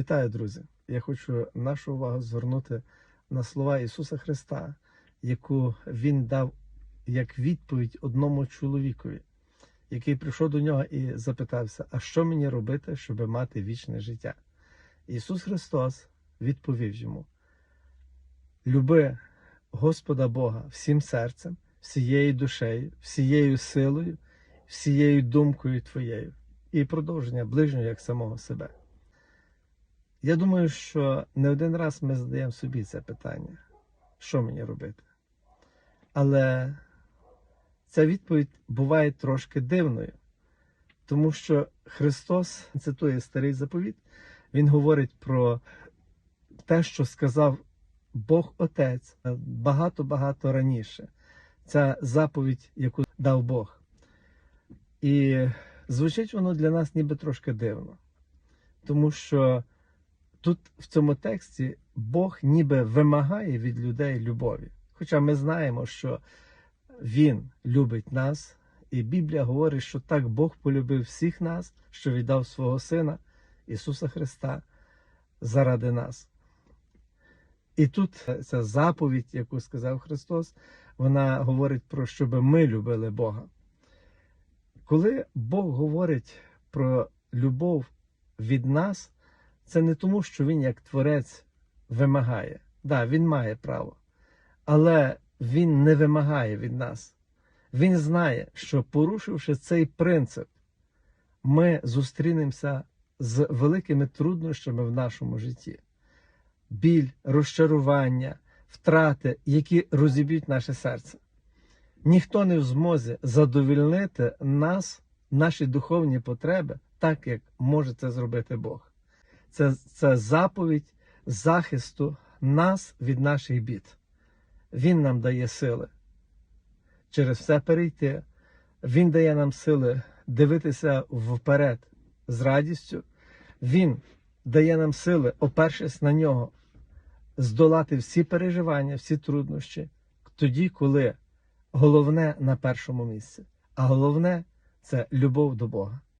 Вітаю, друзі! Я хочу нашу увагу звернути на слова Ісуса Христа, яку Він дав як відповідь одному чоловікові, який прийшов до нього і запитався: А що мені робити, щоб мати вічне життя? Ісус Христос відповів йому: Люби Господа Бога всім серцем, всією душею, всією силою, всією думкою твоєю, і продовження ближнього як самого себе. Я думаю, що не один раз ми задаємо собі це питання, що мені робити. Але ця відповідь буває трошки дивною, тому що Христос цитує старий заповіт, Він говорить про те, що сказав Бог Отець багато-багато раніше. Ця заповідь, яку дав Бог. І звучить воно для нас ніби трошки дивно, тому що тут в цьому тексті Бог ніби вимагає від людей любові. Хоча ми знаємо, що Він любить нас, і Біблія говорить, що так Бог полюбив всіх нас, що віддав свого Сина Ісуса Христа заради нас. І тут ця заповідь, яку сказав Христос, вона говорить про щоб ми любили Бога. Коли Бог говорить про любов від нас, це не тому, що Він як творець вимагає. Так, да, Він має право. Але Він не вимагає від нас. Він знає, що порушивши цей принцип, ми зустрінемося з великими труднощами в нашому житті. Біль, розчарування, втрати, які розіб'ють наше серце. Ніхто не в змозі задовільнити нас, наші духовні потреби, так як може це зробити Бог. Це, це заповідь захисту нас від наших бід. Він нам дає сили через все перейти. Він дає нам сили дивитися вперед з радістю. Він дає нам сили, опершись на нього, здолати всі переживання, всі труднощі, тоді, коли головне на першому місці. А головне це любов до Бога.